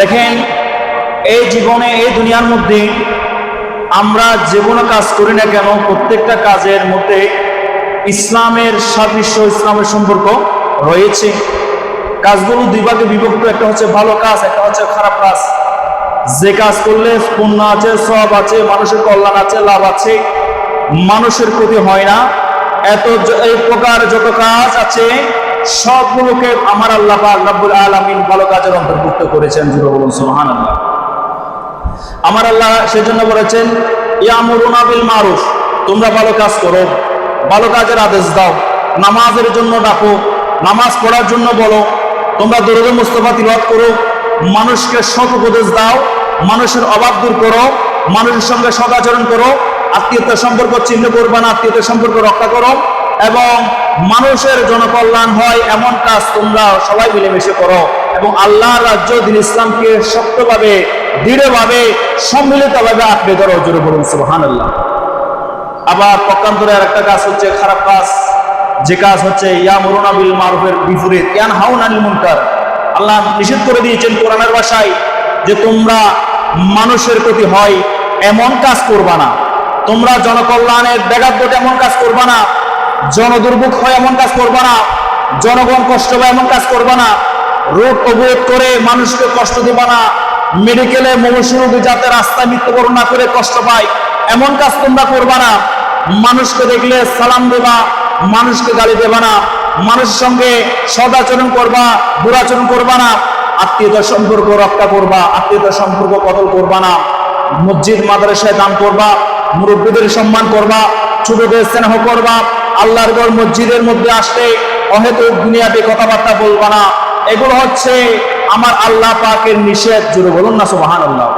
দেখেন, এই জীবনে, এই দুনিয়ার মধ্যে আমরা যে কোনো কাজ করি না কেন, প্রত্যেকটা কাজের মধ্যে ইসলামের সাদৃশ্য, ইসলামের সম্পর্ক রয়েছে। কাজগুলো দুই ভাগে বিভক্ত, একটা হচ্ছে ভালো কাজ, একটা হচ্ছে খারাপ কাজ। যে কাজ করলে পুণ্য আছে, সব আছে, মানুষের কল্যাণ আছে, লাভ আছে, মানুষের ক্ষতি হয় না। এত এই প্রকার যত কাজ আছে সবগুলোকে আমার আল্লাহ রব্বুল আলামিন ভালো কাজের অন্তর্ভুক্ত করেছেন, জুড়ে বলুন আল্লাহ আমার আল্লাহ সেজন্য বলেছেন, ইয়ামুরুনা বিল মারুফ তোমরা ভালো কাজ করো, ভালো কাজের আদেশ দাও, নামাজের জন্য ডাকো, নামাজ পড়ার জন্য বলো, তোমরা দরুদ মুস্তফা তিলাওয়াত করো, মানুষকে সৎ উপদেশ দাও, মানুষের অভাব দূর করো, মানুষের সঙ্গে সদাচরণ করো, আত্মীয়তার সম্পর্ক চিহ্ন করবে না, আত্মীয়তার সম্পর্ক রক্ষা করো এবং মানুষের জনকল্যাণ হয় এমন কাজ তোমরা সবাই মিলেমিশে করো এবং আল্লাহর রাজ্য দিন ইসলামকে শক্তভাবে, দৃঢ়ভাবে, সম্মিলিতভাবে আঁকড়ে ধরো, জোরে বলুন সুবহান আল্লাহ আবার পক্ষান্তরে আর একটা কাজ হচ্ছে খারাপ কাজ। যে কাজ হচ্ছে ইয়া মরুনা বিল মারুফের বিপরীত ইয়ান হাউন আনিল মুনকার। আল্লাহ নিষেধ করে দিয়েছেন কোরআনের ভাষায় যে তোমরা মানুষের প্রতি হয় এমন কাজ করবা না। তোমরা জনকল্যাণের ব্যাঘাত এমন কাজ করবা না জনদুর্ভোগ হয় এমন কাজ করবা না। জনগণ কষ্ট পায় এমন কাজ করবা না। রোগ অবরোধ করে মানুষকে কষ্ট দিবা না। মেডিকেলে রোগী যাতে রাস্তায় মৃত্যুবরণ না করে কষ্ট পায়, এমন কাজ তোমরা করবা না। মানুষকে দেখলে সালাম দেবা, মানুষকে গালি দেবা না। মানুষের সঙ্গে সদাচরণ করবা, দুরাচরণ করবা না। আত্মীয়তার সম্পর্ক রক্ষা করবা আত্মীয়তার সম্পর্ক কতল করবা না। মসজিদ, মাদ্রাসায় দান করবা, মুরব্বীদের সম্মান করবা, ছোটদের স্নেহ করবা আল্লাহর ঘর মসজিদের মধ্যে আসলে অহেতুক দুনিয়াতে কথাবার্তা বলবা না। এগুলো হচ্ছে আমার আল্লাহ পাকের নিষেধ জুড়ে বলুন না সুবাহান আল্লাহ